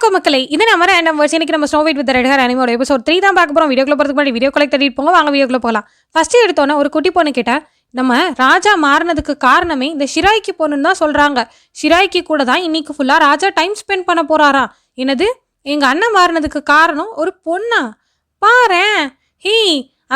வணக்கம் மக்களை. இது நம்ம ரேண்டம் வேர்ஸ் இன்னைக்கு நம்ம snow white with red hair அனிமோட episode three தான் பார்க்க போகிறோம் வீடியோக்குள்ள போகிறதுக்கு முன்னாடி வீடியோ கலெக்ட் தட்டிட்டு போங்க. வாங்க வீடியோக்குள்ள போகலாம் ஃபஸ்ட்டு எடுத்தோன்னே ஒரு குட்டி பொண்ணு கிட்ட நம்ம ராஜா மாறினதுக்கு காரணமே இந்த ஷிராய்க்கு பொண்ணுன்னு தான் சொல்கிறாங்க ஷிராய்க்கு கூட தான் இன்னைக்கு ஃபுல்லாக ராஜா டைம் ஸ்பெண்ட் பண்ண போகிறாராம் என்னது? எங்கள் அண்ணன் மாறினதுக்கு காரணம் ஒரு பொண்ணா? பாரு ஹீ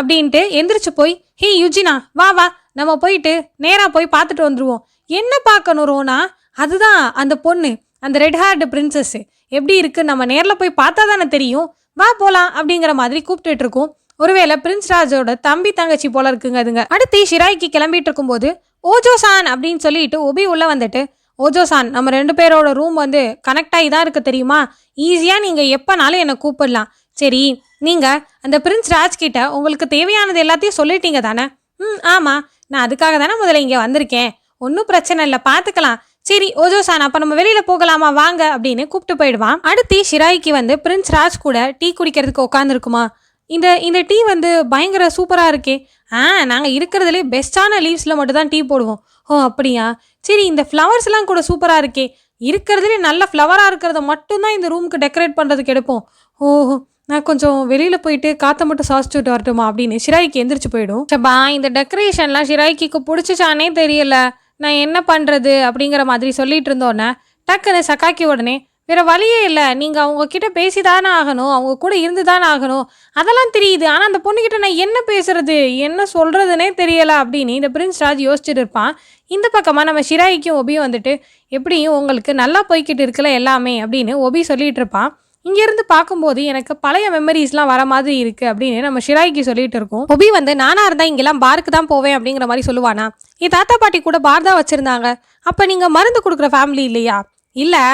அப்படின்ட்டு எந்திரிச்சு போய் ஹே யுஜினா வா வா. நம்ம போயிட்டு நேராக போய் பார்த்துட்டு வந்துடுவோம் என்ன பார்க்கணும் ரோனா? அதுதான் அந்த பொண்ணு. அந்த ரெட் ஹேர்டு பிரின்சஸ் எப்படி இருக்குது நம்ம நேரில் போய் பார்த்தா தானே தெரியும். வா போகலாம் அப்படிங்கிற மாதிரி கூப்பிட்டுட்டு இருக்கோம் ஒருவேளை பிரின்ஸ் ராஜோட தம்பி தங்கச்சி போல இருக்குங்க அதுங்க. அடுத்து ஷிராய்க்கு கிளம்பிட்டு இருக்கும்போது ஓஜோசான் அப்படின்னு சொல்லிட்டு ஒபி உள்ளே வந்துட்டு ஓஜோசான் நம்ம ரெண்டு பேரோட ரூம் வந்து கனெக்ட் ஆகி தான் இருக்குது தெரியுமா ஈஸியாக நீங்கள் எப்போனாலும் என்னை கூப்பிடலாம். சரி நீங்கள் அந்த பிரின்ஸ் ராஜ்கிட்ட உங்களுக்கு தேவையானது எல்லாத்தையும் சொல்லிட்டீங்க தானே? ம் ஆமாம் நான் அதுக்காக தானே முதல்ல இங்கே வந்திருக்கேன். ஒன்றும் பிரச்சனை இல்லை. பார்த்துக்கலாம். சரி ஓஜோசான் அப்போ நம்ம வெளியில் போகலாமா? வாங்க அப்படின்னு கூப்பிட்டு போயிடுவான். அடுத்து ஷிராய்க்கு வந்து பிரின்ஸ் ராஜ் கூட டீ குடிக்கிறதுக்கு உட்காந்துருக்குமா இந்த இந்த டீ வந்து பயங்கர சூப்பராக இருக்கே. ஆ நாங்கள் இருக்கிறதுலே பெஸ்ட்டான லீவ்ஸில் மட்டும் தான் டீ போடுவோம். ஓ அப்படியா? சரி இந்த ஃப்ளவர்ஸ்லாம் கூட சூப்பராக இருக்கே. இருக்கிறதுலே நல்ல ஃப்ளவராக இருக்கிறத மட்டும்தான் இந்த ரூமுக்கு டெக்கரேட் பண்ணுறதுக்கு எடுப்போம். ஓஹோ நான் கொஞ்சம் வெளியில் போயிட்டு காற்றை மட்டும் சுவாசிச்சுட்டு வரட்டுமா? அப்படின்னு ஷிராய்க்கு எந்திரிச்சு போயிடும். சபா இந்த டெக்கரேஷன்லாம் ஷிராய்க்கு பிடிச்சிச்சானே தெரியல. நான் என்ன பண்ணுறது அப்படிங்கிற மாதிரி சொல்லிட்டு இருந்தோன்னே டக்குன்னு சக்காக்கி உடனே வேறு வழியே இல்லை நீங்கள் அவங்க கிட்டே பேசி தானே ஆகணும் அவங்க கூட இருந்து தானே ஆகணும் அதெல்லாம் தெரியுது. ஆனால் அந்த பொண்ணுக்கிட்ட நான் என்ன பேசுறது என்ன சொல்கிறதுனே தெரியலை அப்படின்னு இந்த பிரின்ஸ் ராஜ் யோசிச்சுட்டு இருப்பான். இந்த பக்கமாக நம்ம ஷிராய்க்கும் ஒபியும் வந்துட்டு எப்படியும் உங்களுக்கு நல்லா போய்கிட்டு இருக்கல எல்லாமே அப்படின்னு ஒபி சொல்லிகிட்டு இருப்பான். இங்கேருந்து பார்க்கும்போது எனக்கு பழைய மெமரிஸ்லாம் வர மாதிரி இருக்குது அப்படின்னு நம்ம ஷிராய்க்கு சொல்லிட்டு இருக்கோம். ஒபி வந்து நானாக இருந்தால் இங்கெல்லாம் பாருக்கு தான் போவேன் அப்படிங்கிற மாதிரி சொல்லுவானா? என் தாத்தா பாட்டி கூட பார் தான் வச்சுருந்தாங்க. அப்போ நீங்கள் மருந்து கொடுக்குற ஃபேமிலி இல்லையா? இல்லை.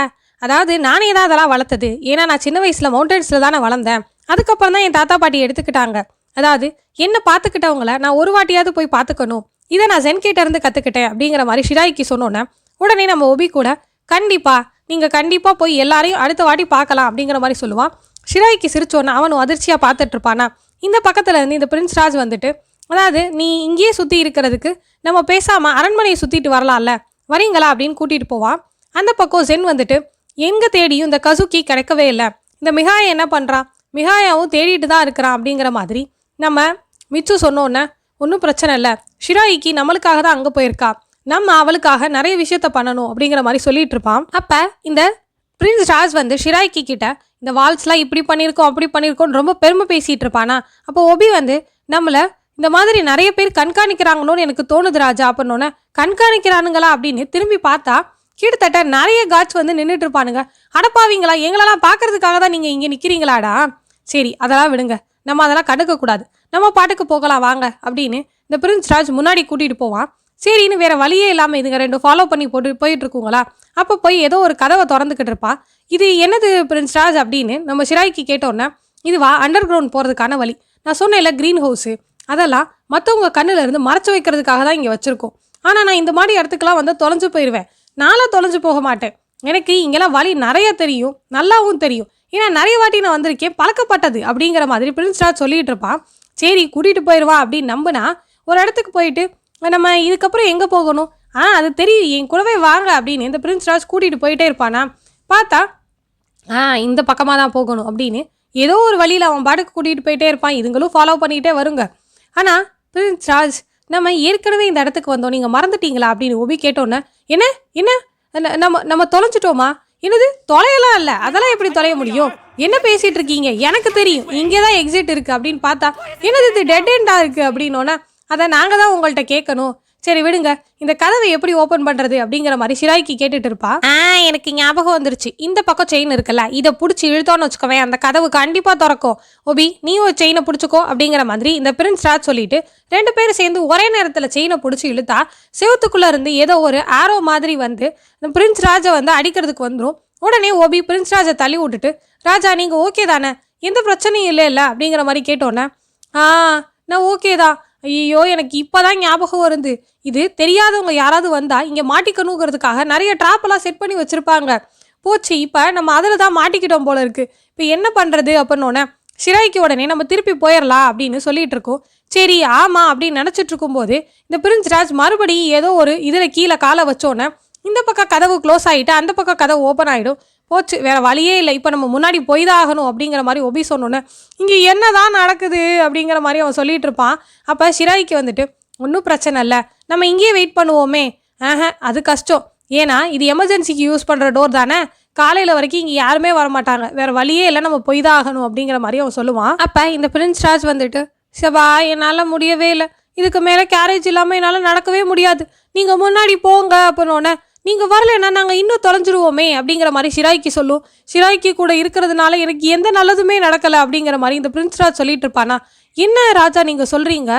அதாவது நானே தான் அதெல்லாம் வளர்த்தது. ஏன்னா நான் சின்ன வயசில் மவுண்டன்ஸில் தானே வளர்ந்தேன். அதுக்கப்புறம் தான் என் தாத்தா பாட்டி எடுத்துக்கிட்டாங்க. அதாவது என்ன பார்த்துக்கிட்டவங்கள நான் ஒரு வாட்டியாவது போய் பார்த்துக்கணும். இதை நான் ஜென் கற்றுக்கிட்டேன் அப்படிங்கிற மாதிரி ஷிராய்க்கு சொன்னோன்னே உடனே நம்ம ஒபி கூட கண்டிப்பாக நீங்கள் கண்டிப்பாக போய் எல்லாரையும் அடுத்த வாட்டி பார்க்கலாம் அப்படிங்கிற மாதிரி சொல்லுவான். ஷிராய்க்கு சிரிச்சோன்னா அவனும் அதிர்ச்சியாக பார்த்துட்டு இருப்பானா. இந்த பக்கத்தில் இருந்து இந்த பிரின்ஸ் ராஜ் வந்துட்டு அதாவது நீ இங்கேயே சுற்றி இருக்கிறதுக்கு நம்ம பேசாமல் அரண்மனையை சுற்றிட்டு வரலாம்ல வரீங்களா அப்படின்னு கூட்டிகிட்டு போவான். அந்த பக்கம் ஜென் வந்துட்டு எங்கே தேடியும் இந்த கசுக்கி கிடைக்கவே இல்லை. இந்த மிகாய் என்ன பண்ணுறான் மிகாயாவும் தேடிட்டு தான் இருக்கிறான் அப்படிங்கிற மாதிரி நம்ம மிச்சு சொன்னோன்னே ஒன்றும் பிரச்சனை இல்லை. ஷிராயிக்கு நம்மளுக்காக தான் அங்கே போயிருக்கா. நம்ம அவளுக்காக நிறைய விஷயத்த பண்ணணும் அப்படிங்கிற மாதிரி சொல்லிட்டு இருப்பான். அப்போ இந்த பிரின்ஸ் ராஜ் வந்து ஷிராய்க்கு கிட்ட இந்த வால்ஸ்லாம் இப்படி பண்ணியிருக்கோம் அப்படி பண்ணியிருக்கோன்னு ரொம்ப பெருமை பேசிகிட்டு இருப்பானா? அப்போ ஒபி வந்து நம்மளை இந்த மாதிரி நிறைய பேர் கண்காணிக்கிறாங்களோன்னு எனக்கு தோணுது ராஜா அப்படின்னோன்னே கண்காணிக்கிறானுங்களா? அப்படின்னு திரும்பி பார்த்தா கிட்டத்தட்ட நிறைய காட்ஸ் வந்து நின்றுட்டு இருப்பானுங்க. அடப்பாவீங்களா எங்களெல்லாம் பார்க்கறதுக்காக தான் நீங்கள் இங்கே நிற்கிறீங்களாடா சரி அதெல்லாம் விடுங்க. நம்ம அதெல்லாம் கண்டுக்க நம்ம பாட்டுக்கு போகலாம் வாங்க அப்படின்னு இந்த பிரின்ஸ் ராஜ் முன்னாடி கூட்டிகிட்டு போவான். சரின்னு வேற வழியே இல்லாமல் இதுங்க ரெண்டு ஃபாலோ பண்ணி போட்டு போயிட்டு இருக்குங்களா அப்போ போய் ஏதோ ஒரு கதவை திறந்துக்கிட்டு இருப்பா. இது என்னது பிரின்ஸ் ராஜ் அப்படின்னு நம்ம ஷிராய்க்கு கேட்டோன்னே இதுவா அண்டர் கிரவுண்ட் போகிறதுக்கான வழி. நான் சொன்னேன்ல க்ரீன் ஹவுஸு அதெல்லாம் மற்றவங்க கண்ணில் இருந்து மறைச்சு வைக்கிறதுக்காக தான் இங்கே வச்சுருக்கோம். ஆனால் நான் இந்த மாதிரி இடத்துக்குலாம் வந்து தொலைஞ்சு போயிடுவேன் நானும் தொலைஞ்சு போக மாட்டேன். எனக்கு இங்கெல்லாம் வழி நிறைய தெரியும். நல்லாவும் தெரியும். ஏன்னா நிறைய வாட்டி நான் வந்திருக்கேன். பழக்கப்பட்டது அப்படிங்கிற மாதிரி பிரின்ஸ் ராஜ் சொல்லிகிட்டு இருப்பான். சரி கூட்டிகிட்டு போயிடுவா அப்படின்னு நம்பினா ஒரு இடத்துக்கு போயிட்டு நம்ம இதுக்கப்புறம் எங்கே போகணும்? ஆ அது தெரியும் என் கூடவே வாங்க அப்படின்னு இந்த பிரின்ஸ் ராஜ் கூட்டிகிட்டு போயிட்டே இருப்பானா? பார்த்தா ஆ இந்த பக்கமாக தான் போகணும் அப்படின்னு ஏதோ ஒரு வழியில் அவன் பாட்டுக்கு கூட்டிகிட்டு போயிட்டே இருப்பான். இதுங்களும் ஃபாலோ பண்ணிக்கிட்டே வருங்க. ஆனால் பிரின்ஸ் ராஜ் நம்ம ஏற்கனவே இந்த இடத்துக்கு வந்தோம். நீங்கள் மறந்துட்டீங்களா அப்படின்னு ஒபி கேட்டோன்னே என்ன? என்ன? நம்ம நம்ம தொலைஞ்சிட்டோமா? என்னது? தொலையெல்லாம் இல்லை. அதெல்லாம் எப்படி தொலைய முடியும்? என்ன பேசிகிட்டு இருக்கீங்க? எனக்கு தெரியும். இங்கே தான் எக்ஸிட் இருக்குது அப்படின்னு பார்த்தா என்னது இது டெட் எண்டாக இருக்குது அப்படின்னோன்னா அதை நாங்கள் தான் உங்கள்கிட்ட கேட்கணும். சரி விடுங்க. இந்த கதவை எப்படி ஓப்பன் பண்ணுறது அப்படிங்கிற மாதிரி சிராய்க்கு கேட்டுட்டு இருப்பா. ஆ எனக்கு ஞாபகம் வந்துருச்சு. இந்த பக்கம் செயின் இருக்குல்ல இதை பிடிச்சி இழுத்தோன்னு வச்சுக்கோவேன். அந்த கதவு கண்டிப்பாக திறக்கும். ஒபி நீ ஒரு செயினை பிடிச்சிக்கோ அப்படிங்கிற மாதிரி இந்த பிரின்ஸ் ராஜ் சொல்லிட்டு ரெண்டு பேரும் சேர்ந்து ஒரே நேரத்தில் செயினை பிடிச்சி இழுத்தா செவத்துக்குள்ள இருந்து ஏதோ ஒரு ஆரோ மாதிரி வந்து இந்த பிரின்ஸ் ராஜை வந்து அடிக்கிறதுக்கு வந்துடும் உடனே ஓபி பிரின்ஸ் ராஜை தள்ளி விட்டுட்டு ராஜா நீங்கள் ஓகே தானே? எந்த பிரச்சனையும் இல்லை இல்லை அப்படிங்கிற மாதிரி கேட்டோன்னே ஆ நான் ஓகே தான். ஐயோ எனக்கு இப்போதான் ஞாபகம் வருது. இது தெரியாதவங்க யாராவது வந்தால் இங்கே மாட்டிக்கணுங்கிறதுக்காக நிறைய ட்ராப்பெல்லாம் செட் பண்ணி வச்சுருப்பாங்க. போச்சு இப்போ நம்ம அதில் தான் மாட்டிக்கிட்டோம் போல இருக்கு. இப்போ என்ன பண்ணுறது அப்படின்னோடனே ஷிராய்க்கு உடனே நம்ம திருப்பி போயிடலாம் அப்படின்னு சொல்லிட்டு இருக்கோம். சரி ஆமாம் அப்படின்னு நினச்சிட்டு இருக்கும்போது இந்த பிரின்ஸ் ராஜ் மறுபடியும் ஏதோ ஒரு இதில் கீழே காலை வச்சோன்னே இந்த பக்கம் கதவு க்ளோஸ் ஆகிட்டு அந்த பக்கம் கதவு ஓப்பன் ஆகிடும் போச்சு. வேறு வழியே இல்லை. இப்போ நம்ம முன்னாடி போய் தான் ஆகணும் அப்படிங்கிற மாதிரி ஒபி சொன்னோன்னே இங்கே என்னதான் நடக்குது அப்படிங்கிற மாதிரி அவன் சொல்லிட்டு இருப்பான். அப்போ ஷிராய்க்கு வந்துட்டு ஒன்றும் பிரச்சனை இல்லை. நம்ம இங்கேயே வெயிட் பண்ணுவோமே. ஆஹ அது கஷ்டம். ஏன்னா இது எமர்ஜென்சிக்கு யூஸ் பண்ணுற டோர் தானே. காலையில் வரைக்கும் இங்கே யாருமே வர வேறு வழியே இல்லை நம்ம போய் தான் ஆகணும் அப்படிங்கிற மாதிரி அவன் சொல்லுவான். அப்போ இந்த பிரின்ஸ் ராஜ் வந்துட்டு சபா என்னால் முடியவே இல்லை. இதுக்கு மேலே கேரேஜ் இல்லாமல் என்னால் நடக்கவே முடியாது. நீங்கள் முன்னாடி போங்க அப்படின்னோடனே நீங்கள் வரலைன்னா நாங்கள் இன்னும் தொலைஞ்சிருவோமே அப்படிங்கிற மாதிரி ஷிராய்க்கு சொல்லும் ஷிராய்க்கு கூட இருக்கிறதுனால எனக்கு எந்த நல்லதுமே நடக்கலை அப்படிங்கிற மாதிரி இந்த பிரின்ஸ் ராஜ் சொல்லிட்டு இருப்பானா? என்ன ராஜா நீங்கள் சொல்கிறீங்க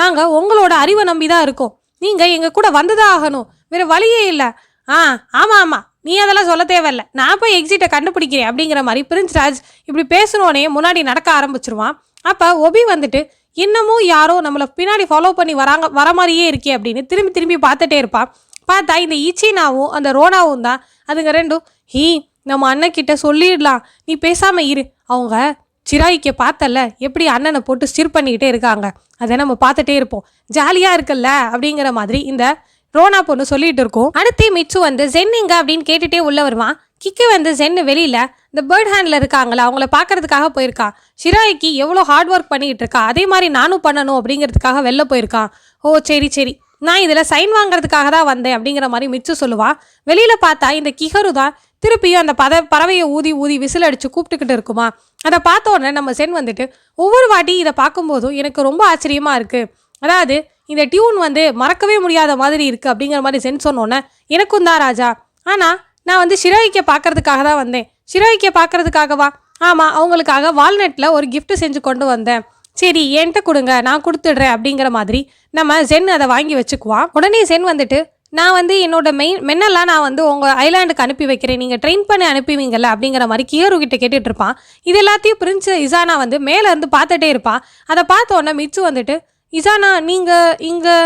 நாங்கள் உங்களோட அறிவை நம்பி தான் இருக்கோம். நீங்கள் எங்கள் கூட வந்துதான் ஆகணும். வேறு வழியே இல்லை. ஆ ஆமாம் ஆமாம் நீ அதெல்லாம் சொல்ல தேவையில்ல. நான் போய் எக்ஸிட்டை கண்டுபிடிக்கிறேன் அப்படிங்கிற மாதிரி பிரின்ஸ் ராஜ் இப்படி பேசணுன்னே முன்னாடி நடக்க ஆரம்பிச்சிருவான். அப்போ ஒபி வந்துட்டு இன்னமும் யாரோ நம்மளை பின்னாடி ஃபாலோ பண்ணி வராங்க வர மாதிரியே இருக்கே அப்படின்னு திரும்பி திரும்பி பார்த்துட்டே இருப்பான். பார்த்தா இந்த ஈச்சினாவும் அந்த ரோனாவும் தான். அதுங்க ரெண்டும் ஹீ நம்ம அண்ணன்கிட்ட சொல்லிடலாம். நீ பேசாமல் இரு. அவங்க சிராய்க்கு பார்த்தல எப்படி அண்ணனை போட்டு ஸ்டிர் பண்ணிக்கிட்டே இருக்காங்க. அதை நம்ம பார்த்துட்டே இருப்போம். ஜாலியாக இருக்குல்ல? அப்படிங்கிற மாதிரி இந்த ரோனா பொண்ணு சொல்லிட்டு இருக்கோம். அடுத்து மிச்சு வந்து ஜென் எங்க? அப்படின்னு கேட்டுட்டே உள்ள வருவான். கிக்கு வந்து ஜென்னு வெளியில. இந்த பேர்ட் ஹேண்ட்ல இருக்காங்களா? அவங்கள பார்க்கறதுக்காக போயிருக்கான் ஷிராய்க்கு எவ்வளோ ஹார்ட் ஒர்க் பண்ணிக்கிட்டு இருக்கா? அதே மாதிரி நானும் பண்ணணும் அப்படிங்கிறதுக்காக வெளில போயிருக்கான். ஓ சரி சரி. நான் இதில் சைன் வாங்குறதுக்காக தான் வந்தேன் அப்படிங்கிற மாதிரி மிச்சு சொல்லுவா. வெளியில் பார்த்தா இந்த கிஹரு தான் திருப்பியும் அந்த பத பறவையை ஊதி ஊதி விசில் அடித்து கூப்பிட்டுக்கிட்டு இருக்குமா. அதை பார்த்த உடனே நம்ம சென் வந்துட்டு ஒவ்வொரு வாட்டி இதை பார்க்கும்போதும் எனக்கு ரொம்ப ஆச்சரியமாக இருக்குது அதாவது இந்த டியூன் வந்து மறக்கவே முடியாத மாதிரி இருக்குது அப்படிங்கிற மாதிரி சென் சொன்னோன்னே எனக்கும் தான் ராஜா. ஆனால் நான் வந்து ஷிராய்க்கை பார்க்கறதுக்காக தான் வந்தேன். ஷிராய்க்கை பார்க்கறதுக்காகவா? ஆமாம் அவங்களுக்காக வால்நட்டில் ஒரு கிஃப்ட்டு செஞ்சு கொண்டு வந்தேன். சரி என்கிட்ட கொடுங்க நான் கொடுத்துடுறேன் அப்படிங்கிற மாதிரி நம்ம ஜென் அதை வாங்கி வச்சுக்குவான். உடனே ஜென் வந்துட்டு நான் வந்து என்னோட மெயின் மென்னெல்லாம் நான் வந்து உங்கள் ஐலாண்டுக்கு அனுப்பி வைக்கிறேன் நீங்கள் ட்ரெயின் பண்ணி அனுப்புவீங்கல்ல அப்படிங்கிற மாதிரி கியரு கிட்ட கேட்டுட்டு இருப்பான். இது எல்லாத்தையும் பிரின்ஸ் இசானா வந்து மேலே இருந்து பார்த்துட்டே இருப்பான். அதை பார்த்த உடனே மிச்சு வந்துட்டு இசானா நீங்கள் இங்கே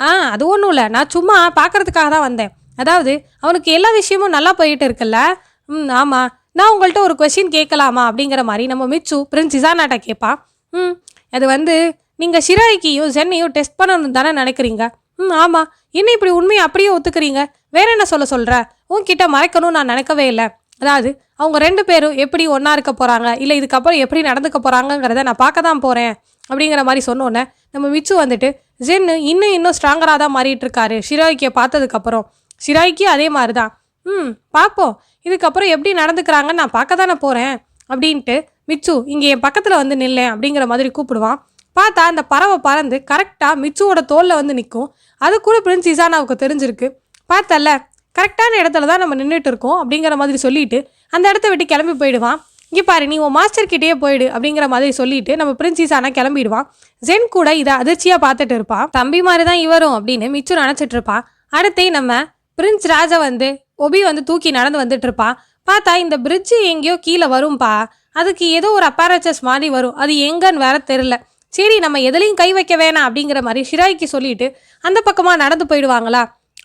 ஆ அது ஒன்றும் இல்லை. நான் சும்மா பார்க்கறதுக்காக தான் வந்தேன். அதாவது அவனுக்கு எல்லா விஷயமும் நல்லா போயிட்டு இருக்குல்ல? ம் ஆமாம் நான் உங்கள்கிட்ட ஒரு கொஷின் கேட்கலாமா? அப்படிங்கிற மாதிரி நம்ம மிச்சு பிரின்ஸ் இசானாட்ட கேட்பான். ம் அது வந்து நீங்கள் ஷிராய்க்கியும் ஜென்னையும் டெஸ்ட் பண்ணணும் தானே நினைக்கிறீங்க? ம் ஆமாம் என்ன இப்படி உண்மையை அப்படியே ஒத்துக்கிறீங்க? வேற என்ன சொல்ல சொல்கிற உன்கிட்ட மறைக்கணும்னு நான் நினைக்கவே இல்லை. அதாவது அவங்க ரெண்டு பேரும் எப்படி ஒன்றா இருக்க போகிறாங்க இல்லை இதுக்கப்புறம் எப்படி நடந்துக்க போகிறாங்கங்கிறத நான் பார்க்க தான் போகிறேன் அப்படிங்கிற மாதிரி சொன்னோன்னே நம்ம மிச்சு வந்துட்டு ஜென்னு இன்னும் இன்னும் ஸ்ட்ராங்கராக தான் மாறிட்டு இருக்காரு ஷிராய்க்கியை பார்த்ததுக்கப்புறம். ஷிராய்க்கு அதே மாதிரி தான் ம் பார்ப்போம். இதுக்கப்புறம் எப்படி நடந்துக்கிறாங்கன்னு நான் பார்க்க தானே போகிறேன் அப்படின்ட்டு மிச்சு இங்கே என் பக்கத்தில் வந்து நில்லேன் அப்படிங்கிற மாதிரி கூப்பிடுவான். பார்த்தா அந்த பறவை பறந்து கரெக்டாக மிச்சுவோட தோலில் வந்து நிற்கும் அது கூட பிரின்ஸ் இசானாவுக்கு தெரிஞ்சிருக்கு. பார்த்தல கரெக்டான இடத்துல தான் நம்ம நின்றுட்டு இருக்கோம் அப்படிங்கிற மாதிரி சொல்லிட்டு அந்த இடத்த விட்டு கிளம்பி போயிடுவான். இங்கே பாரு நீ உன் மாஸ்டர்கிட்டயே போயிடு அப்படிங்கிற மாதிரி சொல்லிட்டு நம்ம பிரின்ஸ் ஆனால் கிளம்பிடுவான். ஜென் கூட இதை அதிர்ச்சியாக பார்த்துட்டு இருப்பான். தம்பி மாதிரி தான் இவரும் அப்படின்னு மிச்சு நினச்சிட்டு இருப்பான். அடுத்தே நம்ம பிரின்ஸ் ராஜா வந்து ஒபி வந்து தூக்கி நடந்து வந்துட்டு இருப்பான். பார்த்தா இந்த பிரிட்ஜு எங்கேயோ கீழே வரும்பா. அதுக்கு ஏதோ ஒரு அப்பாரச்சஸ் மாதிரி வரும். அது எங்கன்னு வேற தெரில சரி நம்ம எதுலையும் கை வைக்க வேணாம் அப்படிங்கிற மாதிரி ஷிராய்க்கு சொல்லிட்டு அந்த பக்கமாக நடந்து போயிடுவாங்களா?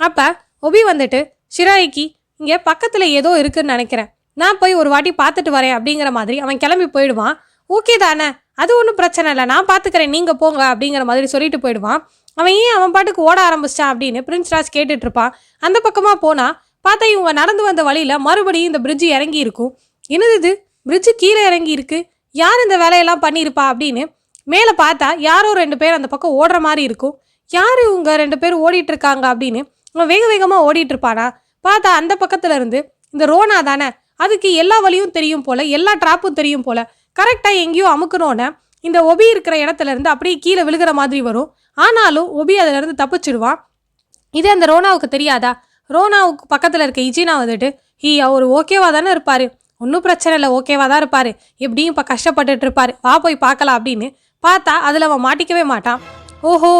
அப்போ ஒபி வந்துட்டு ஷிராய்க்கு இங்கே பக்கத்தில் ஏதோ இருக்குன்னு நினைக்கிறேன். நான் போய் ஒரு வாட்டி பார்த்துட்டு வரேன் அப்படிங்கிற மாதிரி அவன் கிளம்பி போயிடுவான். ஓகே தானே அது ஒன்றும் பிரச்சனை இல்லை. நான் பார்த்துக்கிறேன். நீங்கள் போங்க அப்படிங்கிற மாதிரி சொல்லிட்டு போயிடுவான். அவன் ஏன் அவன் பாட்டுக்கு ஓட ஆரம்பிச்சிட்டான் அப்படின்னு பிரின்ஸ் ராஜ் கேட்டுட்ருப்பான் அந்த பக்கமாக போனால் பார்த்தா இவங்க நடந்து வந்த வழியில் மறுபடியும் இந்த பிரிட்ஜு இறங்கி இருக்கும் என்னது இது? பிரிட்ஜு கீழே இறங்கி இருக்கு யார் இந்த வேலையெல்லாம் பண்ணியிருப்பா அப்படின்னு மேலே பார்த்தா யாரோ ரெண்டு பேர் அந்த பக்கம் ஓடுற மாதிரி இருக்கும். யார் இவங்க ரெண்டு பேர் ஓடிட்டு இருக்காங்க அப்படின்னு அவன் வேக வேகமாக ஓடிட்டு இருப்பானா பார்த்தா அந்த பக்கத்துல இருந்து இந்த ரோனா தானே? அதுக்கு எல்லா வழியும் தெரியும் போல எல்லா ட்ராப்பும் தெரியும் போல. கரெக்டாக எங்கேயோ அமுக்கணுன்னே இந்த ஒபி இருக்கிற இடத்துல இருந்து அப்படியே கீழே விழுகிற மாதிரி வரும். ஆனாலும் ஒபி அதுலேருந்து தப்பிச்சிடுவான். இது அந்த ரோனாவுக்கு தெரியாதா? ரோனாவுக்கு பக்கத்தில் இருக்க இஜினா வந்துட்டு ஹீ அவர் ஓகேவா தானே இருப்பார்? ஒன்றும் பிரச்சனை இல்லை ஓகேவா தான் இருப்பார். எப்படியும் இப்போ கஷ்டப்பட்டுட்டு இருப்பார். வா போய் பார்க்கலாம் அப்படின்னு பார்த்தா அதில் அவன் மாட்டிக்கவே மாட்டான். ஓஹோ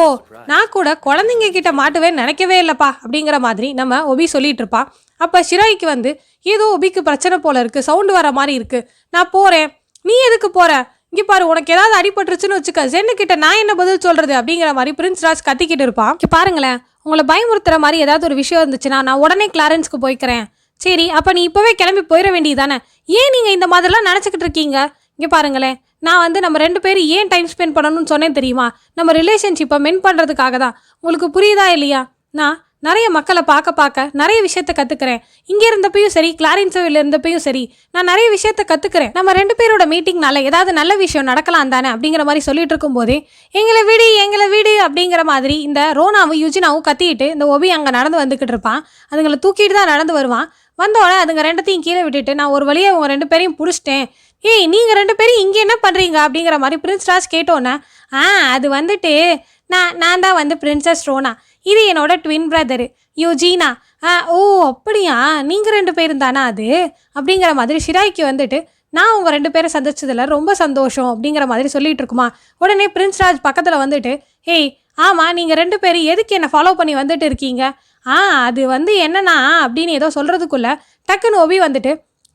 நான் கூட குழந்தைங்க கிட்ட மாட்டுவே நினைக்கவே இல்லைப்பா அப்படிங்கிற மாதிரி நம்ம ஒபி சொல்லிட்டு இருப்பான் அப்போ ஷிராய்க்கு வந்து ஏதோ ஒபிக்கு பிரச்சனை போல இருக்கு சவுண்டு வர மாதிரி இருக்கு. நான் போகிறேன் நீ எதுக்கு போகிற இங்கே பாரு உனக்கு ஏதாவது அடிபட்டுருச்சுன்னு வச்சுக்க. ஜென்னு கிட்ட நான் என்ன பதில் சொல்றது அப்படிங்கிற மாதிரி பிரின்ஸ் ராஜ் கத்திக்கிட்டு இருப்பான். இங்கே பாருங்களேன் உங்களை பயமுறுத்துற மாதிரி ஏதாவது ஒரு விஷயம் இருந்துச்சுன்னா நான் உடனே கிளாரன்ஸ்க்கு போய்க்கிறேன். சரி அப்போ நீ இப்போவே கிளம்பி போயிட வேண்டியதானே ஏன் நீங்கள் இந்த மாதிரிலாம் நினச்சிக்கிட்டு இருக்கீங்க? இங்கே பாருங்களேன் நான் வந்து நம்ம ரெண்டு பேரும் ஏன் டைம் ஸ்பெண்ட் பண்ணணும்னு சொன்னேன் தெரியுமா? நம்ம ரிலேஷன்ஷிப்பை மென் பண்ணுறதுக்காக தான். உங்களுக்கு புரியுதா இல்லையா? நான் நிறைய மக்களை பார்க்க பார்க்க நிறைய விஷயத்த கற்றுக்கிறேன் இங்கே இருந்தப்பையும் சரி கிளாரின்சோவில் இருந்தப்பையும் சரி நான் நிறைய விஷயத்த கற்றுக்கிறேன் நம்ம ரெண்டு பேரோட மீட்டிங்னால ஏதாவது நல்ல விஷயம் நடக்கலாம் தானே அப்படிங்கிற மாதிரி சொல்லிட்டு இருக்கும்போதே எங்களை வீடு எங்களை வீடு அப்படிங்கிற மாதிரி இந்த ரோனாவும் யுஜினாவும் கத்திட்டு இந்த ஒபி அங்கே நடந்து வந்துக்கிட்டு இருப்பான். அதுங்களை தூக்கிட்டு தான் நடந்து வருவான். வந்தோடனே அதுங்க ரெண்டத்தையும் கீழே விட்டுட்டு நான் ஒரு வழியாக உங்கள் ரெண்டு பேரையும் பிடிச்சிட்டேன். ஏய் நீங்கள் ரெண்டு பேரும் இங்கே என்ன பண்ணுறீங்க அப்படிங்கிற மாதிரி பிரின்ஸ் ராஜ் கேட்டோன்னே ஆ அது வந்துட்டு நான் நான் தான் வந்து பிரின்சஸ் ரோனா. இது என்னோட ட்வின் பிரதரு யூஜீனா. ஆ ஓ அப்படியா? நீங்கள் ரெண்டு பேரும் தானா அது? அப்படிங்கிற மாதிரி ஷிராய்க்கு வந்துட்டு நான் உங்கள் ரெண்டு பேரை சந்திச்சதில் ரொம்ப சந்தோஷம் அப்படிங்கிற மாதிரி சொல்லிட்டு இருக்குமா? உடனே பிரின்ஸ் ராஜ் பக்கத்தில் வந்துட்டு ஹேய் ஆமாம் நீங்கள் ரெண்டு பேரும் எதுக்கு என்னை ஃபாலோ பண்ணி வந்துட்டு இருக்கீங்க? ஆ அது வந்து என்னன்னா? அப்படின்னு ஏதோ சொல்கிறதுக்குள்ளே டக்குன்னு ஒபி வந்துட்டு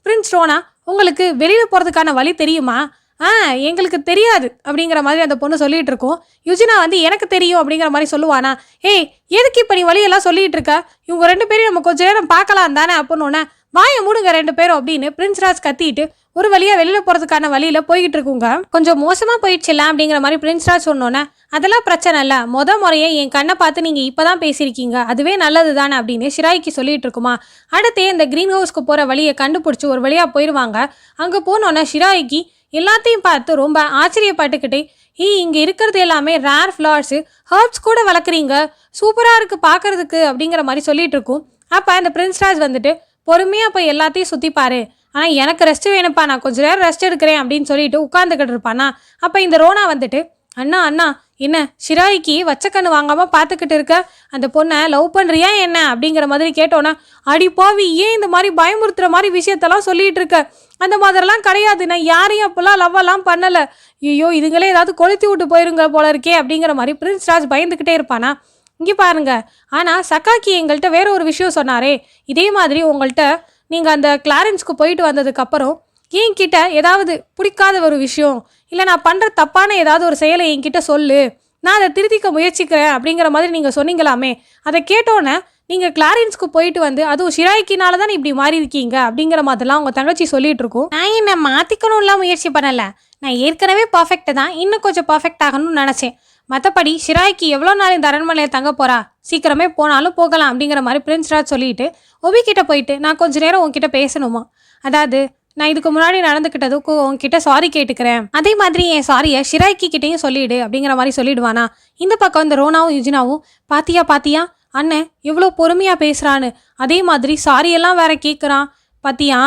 பிரின்ஸ் ரோனா உங்களுக்கு வெளியில் போகிறதுக்கான வழி தெரியுமா? ஆ எங்களுக்கு தெரியாது அப்படிங்கிற மாதிரி அந்த பொண்ணு சொல்லிகிட்டு இருக்கோம். யுஜினா வந்து எனக்கு தெரியும் அப்படிங்கிற மாதிரி சொல்லுவானா. ஏய் எதுக்கு இப்போ நீ வழியெல்லாம் சொல்லிகிட்டு இருக்க? இவங்க ரெண்டு பேரையும் நம்ம கொஞ்ச நேரம் பார்க்கலாம் தானே அப்படின்னு வாயை மூடுங்க ரெண்டு பேரும் அப்படின்னு பிரின்ஸ்ராஜ் கத்திட்டு ஒரு வழியாக வெளியில் போகிறதுக்கான வழியில் போய்கிட்டு இருக்குங்க. கொஞ்சம் மோசமாக போயிடுச்சுலாம் அப்படிங்கிற மாதிரி பிரின்ஸ்ராஜ் சொன்னோன்னே அதெல்லாம் பிரச்சனை இல்லை. மொத முறையே என் கண்ணை பார்த்து நீங்கள் இப்போ தான் பேசியிருக்கீங்க. அதுவே நல்லது தானே அப்படின்னு ஷிராய்க்கு சொல்லிட்டு இருக்குமா. அடுத்தே இந்த க்ரீன் ஹவுஸ்க்கு போகிற வழியை கண்டுபிடிச்சி ஒரு வழியாக போயிடுவாங்க அங்கே போனோன்னே ஷிராய்க்கு எல்லாத்தையும் பார்த்து ரொம்ப ஆச்சரியப்பட்டுக்கிட்டே ஈ இங்கே இருக்கிறது எல்லாமே ரேர் ஃப்ளவர்ஸு ஹர்ப்ஸ் கூட வளர்க்குறீங்க. சூப்பராக இருக்குது பார்க்கறதுக்கு அப்படிங்கிற மாதிரி சொல்லிட்டு இருக்கும். அப்போ அந்த பிரின்ஸ் ராஜ் வந்துட்டு பொறுமையாக போய் எல்லாத்தையும் சுற்றிப்பாரு ஆனால் எனக்கு ரெஸ்ட் வேணும்ப்பா. நான் கொஞ்சம் நேரம் ரெஸ்ட் எடுக்கிறேன் அப்படின்னு சொல்லிட்டு உட்காந்துக்கிட்டு இருப்பானா. அப்போ இந்த ரோனா வந்துட்டு அண்ணா அண்ணா என்ன ஷிராய்க்கு வச்சக்கண்ணு வாங்காமல் பார்த்துக்கிட்டு இருக்க? அந்த பொண்ணை லவ் பண்ணுறியா என்ன? அப்படிங்கிற மாதிரி கேட்டோன்னே அடி பாவி ஏன் இந்த மாதிரி பயமுறுத்துகிற மாதிரி விஷயத்தெல்லாம் சொல்லிகிட்டு இருக்க? அந்த மாதிரிலாம் கிடையாது. நான் யாரையும் அப்போல்லாம் லவ்வெல்லாம் பண்ணலை. ஐயோ இதுங்களே ஏதாவது கொளுத்தி விட்டு போயிருங்க போல இருக்கே அப்படிங்கிற மாதிரி பிரின்ஸ் ராஜ் பயந்துக்கிட்டே இருப்பானா? இங்கே பாருங்க. ஆனால் சக்காக்கி எங்கள்கிட்ட வேற ஒரு விஷயம் சொன்னாரே. இதே மாதிரி உங்கள்கிட்ட நீங்கள் அந்த கிளாரன்ஸ்க்கு போயிட்டு வந்ததுக்கப்புறம் என்கிட்ட ஏதாவது பிடிக்காத ஒரு விஷயம் இல்லை நான் பண்ணுற தப்பான ஏதாவது ஒரு செயலை என்கிட்ட சொல்லு. நான் அதை திருத்திக்க முயற்சிக்கிறேன் அப்படிங்கிற மாதிரி நீங்கள் சொன்னீங்களாமே. அதை கேட்டோன்னே நீங்கள் கிளாரின்ஸ்க்கு போயிட்டு வந்து அதுவும் ஷிராய்க்கினால தான் இப்படி மாறி இருக்கீங்க அப்படிங்கிற மாதிரிலாம் உங்கள் தங்கச்சி சொல்லிட்டு இருக்கும். நான் என்னை மாற்றிக்கணும்லாம் முயற்சி பண்ணலை. நான் ஏற்கனவே பர்ஃபெக்ட் தான். இன்னும் கொஞ்சம் பர்ஃபெக்ட் ஆகணும்னு நினச்சேன். மற்றபடி ஷிராய்க்கு எவ்வளோ நாள் இந்த அரண்மனையில் தங்க போகிறா சீக்கிரமே போனாலும் போகலாம் அப்படிங்கிற மாதிரி பிரின்ஸ்ராஜ் சொல்லிட்டு ஒபி கிட்ட போயிட்டு நான் கொஞ்சம் நேரம் உங்ககிட்ட பேசணுமா? அதாவது நான் இதுக்கு முன்னாடி நடந்துக்கிட்டதுக்கு உன்கிட்ட சாரி கேட்டுக்கிறேன். அதே மாதிரி என் சாரியை ஷிராய்க்கு கிட்டேயும் சொல்லிடு அப்படிங்கிற மாதிரி சொல்லிடுவானா. இந்த பக்கம் இந்த ரோனாவும் யுஜினாவும் பாத்தியா பாத்தியா அண்ணன் எவ்வளோ பொறுமையாக பேசுகிறான்னு அதே மாதிரி சாரியெல்லாம் வேற கேட்குறான் பாத்தியா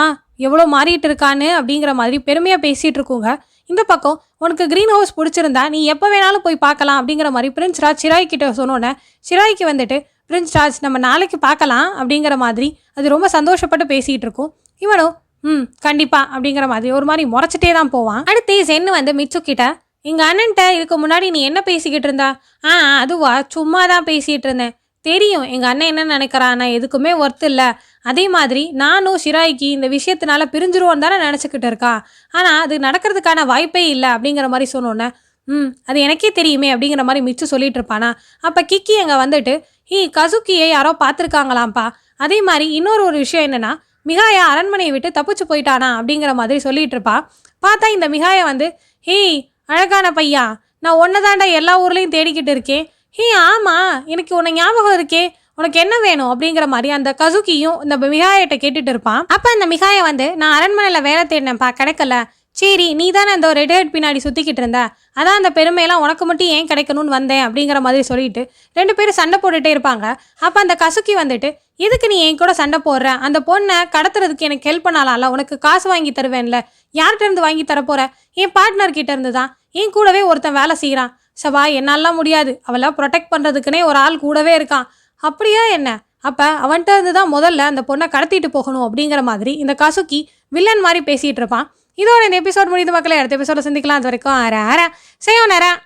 எவ்வளோ மாறிட்டு இருக்கான்னு அப்படிங்கிற மாதிரி பெருமையாக பேசிகிட்டு இருக்குங்க. இந்த பக்கம் உனக்கு க்ரீன் ஹவுஸ் பிடிச்சிருந்தா நீ எப்போ வேணாலும் போய் பார்க்கலாம் அப்படிங்கிற மாதிரி பிரின்ஸ் ராஜ் சிராய் கிட்ட சொன்னோன்னே சிராய்க்கு வந்துட்டு பிரின்ஸ் ராஜ் நம்ம நாளைக்கு பார்க்கலாம் அப்படிங்கிற மாதிரி அது ரொம்ப சந்தோஷப்பட்டு பேசிகிட்டு இருக்கும். இவனும் ம் கண்டிப்பா அப்படிங்கிற மாதிரி. ஒரு மாதிரி முறைச்சிட்டே தான் போவான். அடுத்து சென்னு வந்து மிச்சு கிட்ட எங்க அண்ணன்ட்ட இதுக்கு முன்னாடி நீ என்ன பேசிக்கிட்டு இருந்தா? ஆ அதுவா சும்மா தான் பேசிகிட்டு இருந்தேன். தெரியும் எங்க அண்ணன் என்ன நினைக்கிறான் நான் எதுக்குமே ஒர்த் இல்லை. அதே மாதிரி நானும் ஷிராய்க்கு இந்த விஷயத்தினால பிரிஞ்சிருவோம் தானே நினச்சிக்கிட்டு இருக்கா? ஆனால் அது நடக்கிறதுக்கான வாய்ப்பே இல்லை அப்படிங்கிற மாதிரி சொன்னோன்னே ம் அது எனக்கே தெரியுமே அப்படிங்கிற மாதிரி மிச்சு சொல்லிட்டு இருப்பானா. அப்போ கிக்கி அங்கே வந்துட்டு ஈ கசுக்கியை யாரோ பார்த்துருக்காங்களாம்ப்பா. அதே மாதிரி இன்னொரு ஒரு விஷயம் என்னென்னா மிகாயா அரண்மனையை விட்டு தப்பிச்சு போயிட்டானா அப்படிங்கிற மாதிரி சொல்லிட்டு இருப்பா. பார்த்தா இந்த மிகாயா வந்து ஹேய் அழகான பையா நான் ஒன்னதாண்டா எல்லா ஊர்லேயும் தேடிக்கிட்டு இருக்கேன். ஹே ஆமா எனக்கு உன்னை ஞாபகம் இருக்கே. உனக்கு என்ன வேணும்? அப்படிங்கிற மாதிரி அந்த கசுக்கியும் இந்த மிகாயிட்ட கேட்டுட்டு இருப்பான். அப்போ அந்த மிகாயை வந்து நான் அரண்மனையில் வேலை தேடினேன்ப்பா கிடைக்கல. சரி நீ தானே அந்த ரெட் பின்னாடி சுற்றிக்கிட்டு இருந்த? அதான் அந்த பெருமையெல்லாம் உனக்கு மட்டும் ஏன் கிடைக்கணும்னு வந்தேன் அப்படிங்கிற மாதிரி சொல்லிட்டு ரெண்டு பேரும் சண்டை போட்டுட்டே இருப்பாங்க. அப்போ அந்த கசுக்கி வந்துட்டு எதுக்கு நீ என் கூட சண்டை போடுற? அந்த பொண்ணை கடத்துறதுக்கு எனக்கு ஹெல்ப் பண்ணலாம்ல? உனக்கு காசு வாங்கி தருவேன்ல? யார்கிட்ட இருந்து வாங்கி தரப்போற என் பார்ட்னர் கிட்ட இருந்து தான் என் கூடவே ஒருத்தன் வேலை செய்கிறான் சவா என்னாலாம் முடியாது. அவளை ப்ரொடெக்ட் பண்ணுறதுக்குனே ஒரு ஆள் கூடவே இருக்கான். அப்படியா என்ன? அப்போ அவன்கிட்ட இருந்து தான் முதல்ல அந்த பொண்ணை கடத்திட்டு போகணும் அப்படிங்கிற மாதிரி இந்த கசுக்கி வில்லன் மாதிரி பேசிகிட்டு இருப்பான். இதோட இந்த எபிசோட் முடிந்த மக்களை அடுத்த எபிசோட சந்திக்கலாம் அது வரைக்கும் அர அர செய்யோம் நேரம்